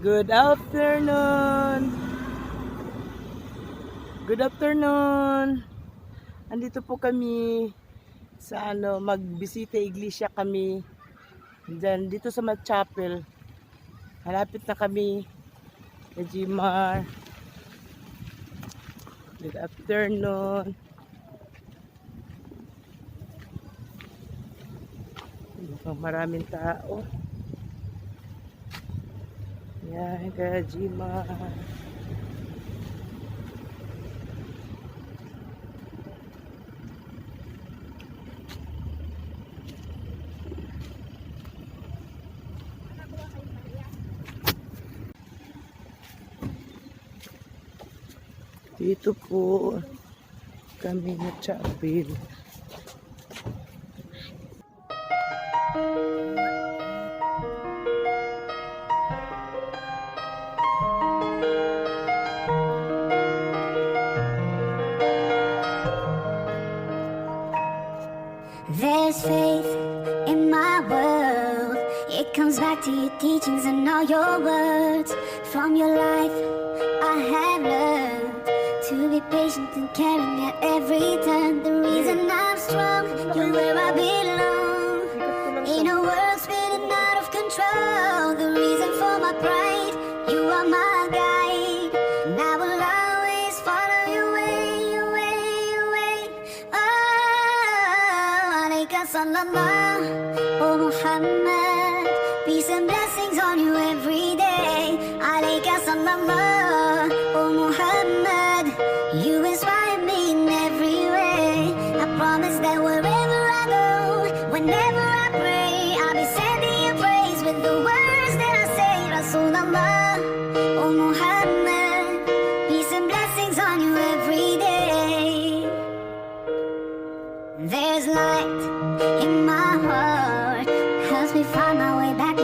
Good afternoon. Good afternoon. Andito po kami sa ano, magbisita iglesia kami. Diyan, dito sa Mat Chapel. Malapit na kami. Kay Jimar. Good afternoon. Mukhang maraming tao. Yagajima. Dito po kami na chapil. It comes back to your teachings and all your words. From your life, I have learned to be patient and caring at every turn. The reason I'm strong, you're where I belong. In a world spinning out of control, the reason for my pride, you are my guide. And I will always follow your way, your way, your way. Oh, alayka sallallahu, oh Muhammad. Oh Muhammad. You inspire me in every way. I promise that wherever I go, whenever I pray, I'll be sending you praise with the words that I say. Rasulullah, oh Muhammad. Peace and blessings on you every day. There's light in my heart, helps me find my way back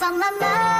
Alayka sallallahu, oh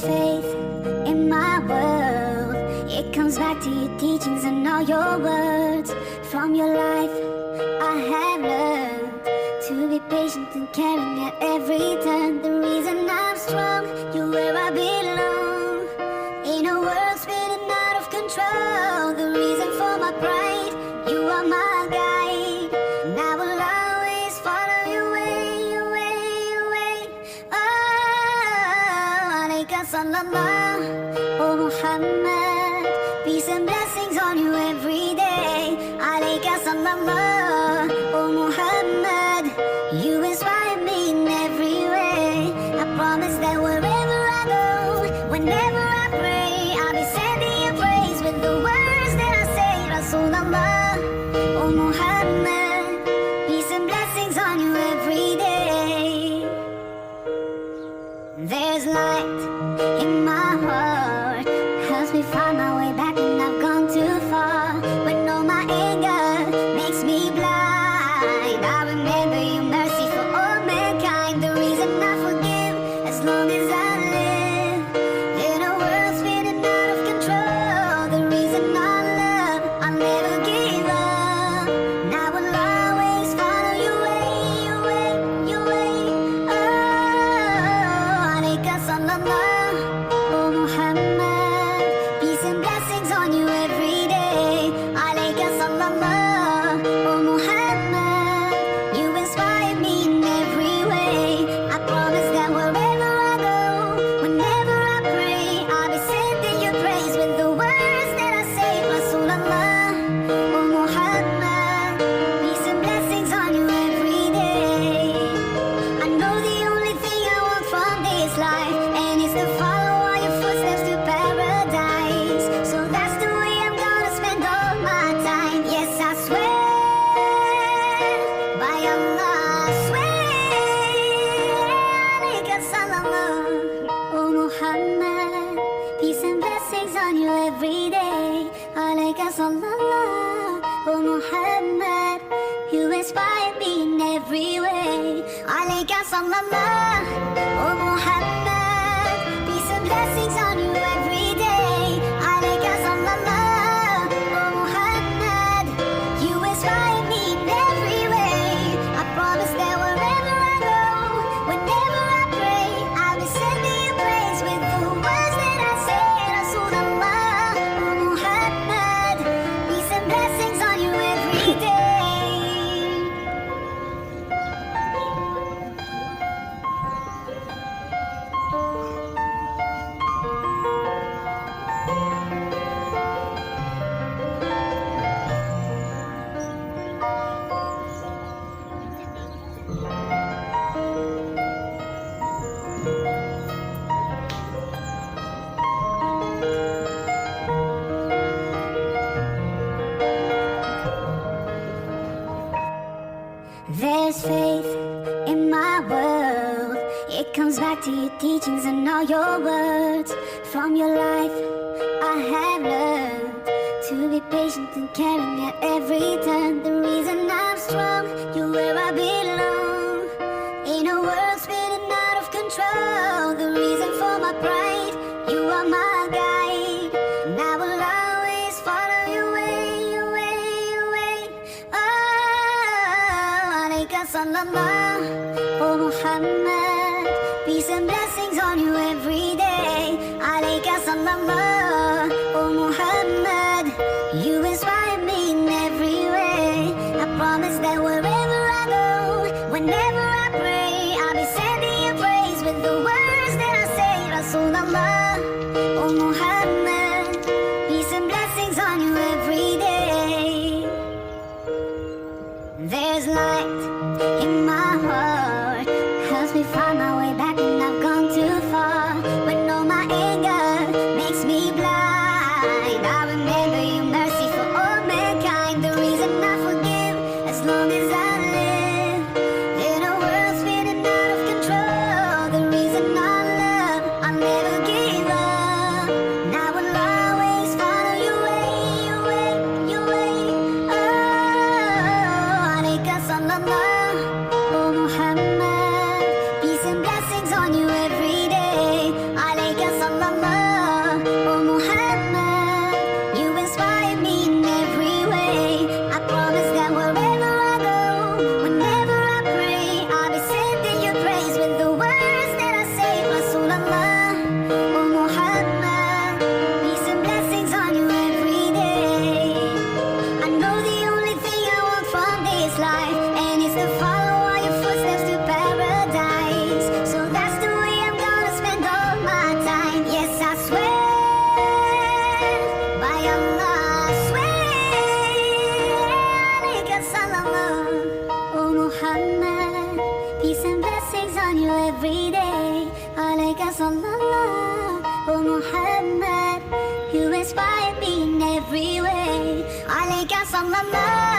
Faith in my world. It comes back to your teachings and all your words. From your life, I have learned to be patient and caring at every turn. The reason I'm strong, O Muhammad, peace and blessings on you every day. Alayka sallallahu on my mind. There's faith in my world. It comes back to your teachings and all your words. From your life, I have learned to be patient and caring at every turn. The reason I'm strong, you're where I belong. Allah, O Muhammad, peace and blessings on you every day. Alayka sallallahu every day. Alayka sallallahu, oh Muhammad, you inspire me in every way. Sallallahu, oh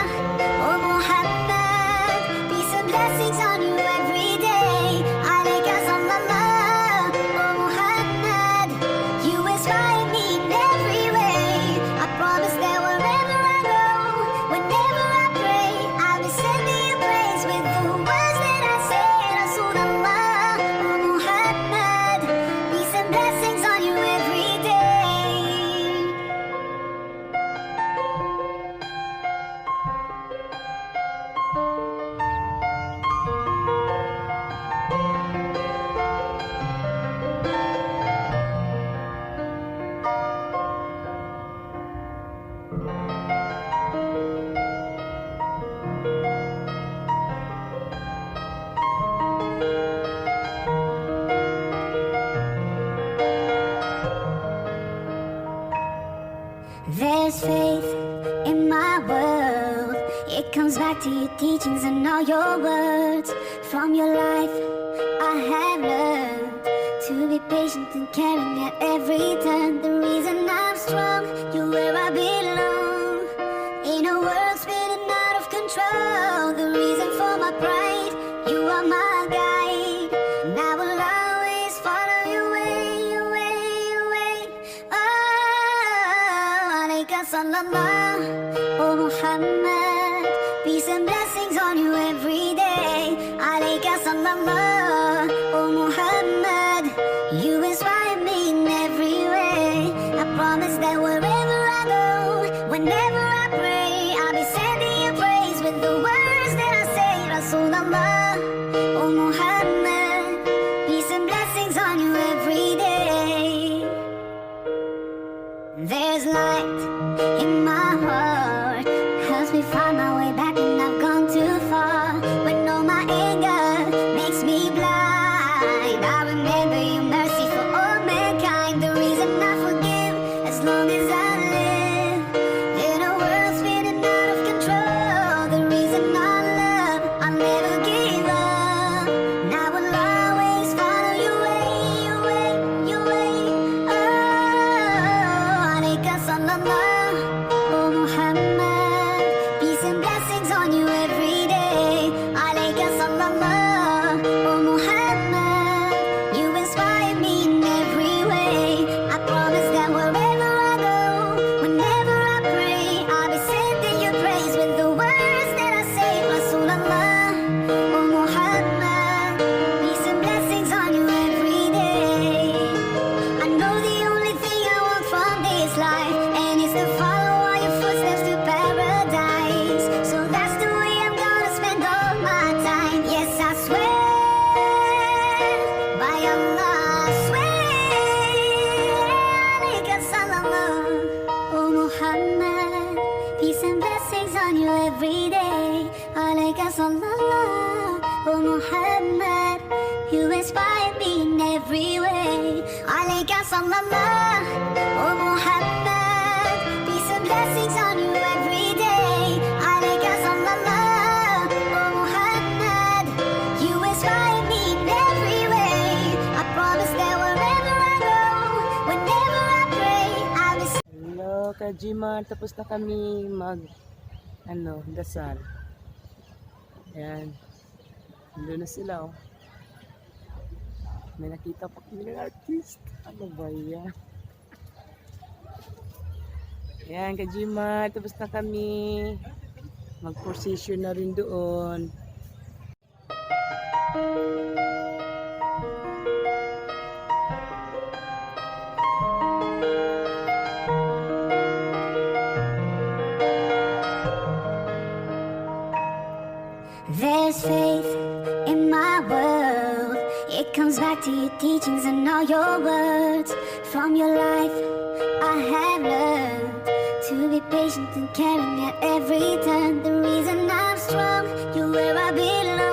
There's faith in my world. It comes back to your teachings and all your words. From your life, I have learned to be patient and caring at every turn. The reason I'm strong, you're where I belong. Peace and blessings on you every on you every day. Alayka salam, oh Muhammad. You inspire me in every way. Alayka sallallahu, oh Muhammad. Peace and blessings on you every day. Alayka sallallahu, oh Muhammad. You inspire me in every way. I promise that wherever I go, whenever I pray, I'll be Hello, Kajiman. Tapos na kami mag, ano, dasal. Ayan. Nandun na sila, oh. May nakita pa kami artist. Ano ba yan? Ayan, Kajiman. Tapos na kami. Mag-procession na rin doon. There's to your teachings and all your words. From your life, I have learned to be patient and caring at every turn. The reason I'm strong, you're where I belong.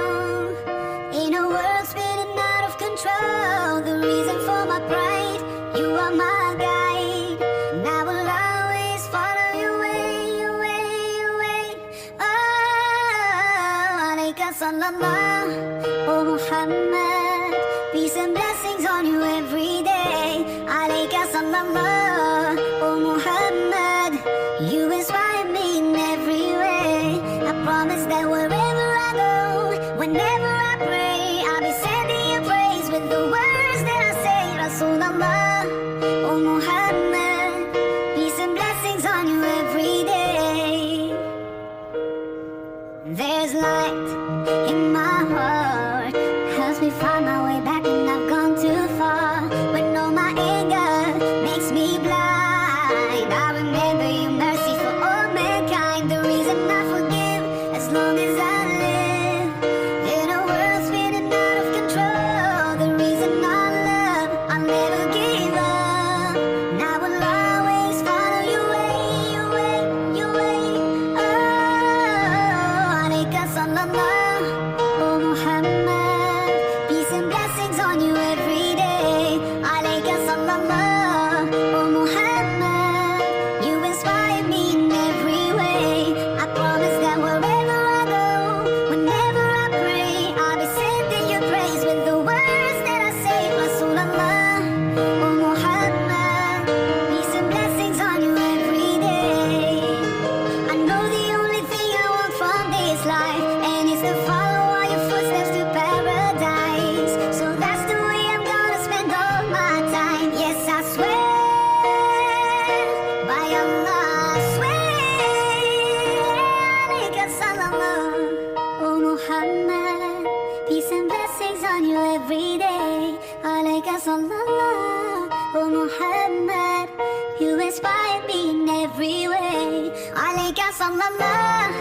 You inspire me in every way. عليك صلى الله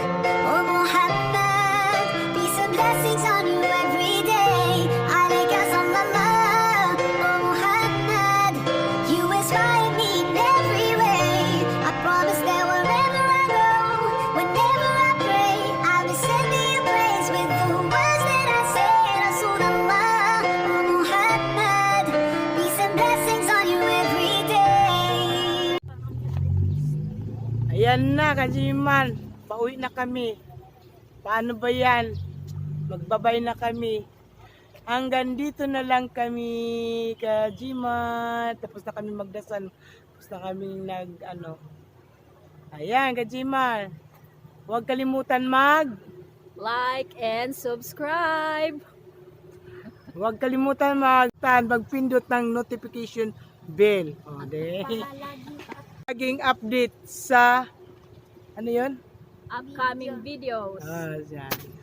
ومحمد. Peace and blessings on you. Ayan na, kajiman. Pauwi na kami. Paano ba yan? Magbabay na kami. Hanggang dito na lang kami, kajiman. Tapos na kami magdasal. Tapos na kami nag, ano. Ayan, kajiman. Huwag kalimutan mag... Like and subscribe. Huwag kalimutan mag-tan, magpindot ng notification bell. O, de. Laging update sa ano yun? Upcoming videos. Oh, yan.